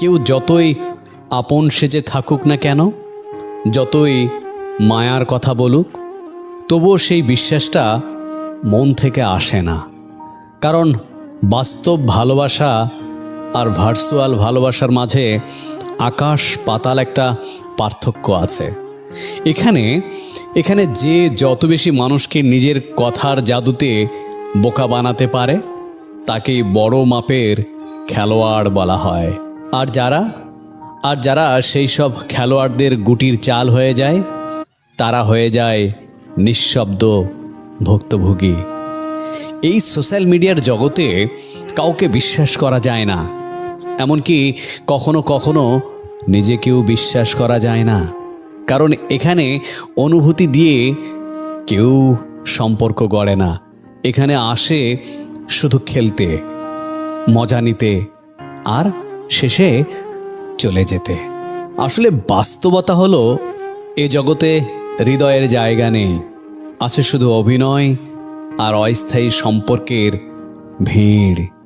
কেউ যতই আপন সেজে থাকুক না কেন, যতই মায়ার কথা বলুক, তবুও সেই বিশ্বাসটা মন থেকে আসে না। কারণ বাস্তব ভালোবাসা আর ভার্চুয়াল ভালোবাসার মাঝে আকাশ পাতাল একটা পার্থক্য আছে। এখানে এখানে যে যত বেশি মানুষকে নিজের কথার জাদুতে বোকা বানাতে পারে, তাকেই বড় মাপের খেলোয়াড় বলা হয়। আর যারা আর যারা সেই সব খেলোয়াড়দের গুটির চাল হয়ে যায়, তারা হয়ে যায় নিঃশব্দ ভুক্তভোগী। এই সোশ্যাল মিডিয়ার জগতে কাউকে বিশ্বাস করা যায় না, এমনকি কখনো কখনো নিজেকেও বিশ্বাস করা যায় না, কারণ এখানে অনুভূতি দিয়ে কেউ সম্পর্ক গড়ে না। এখানে আসে শুধু খেলতে, মজা নিতে, আর শেষে চলে যেতে। আসলে বাস্তবতা হলো, এ জগতে হৃদয়ের জায়গা নেই। আছে শুধু অভিনয় আর অস্থায়ী সম্পর্কের ভিড়।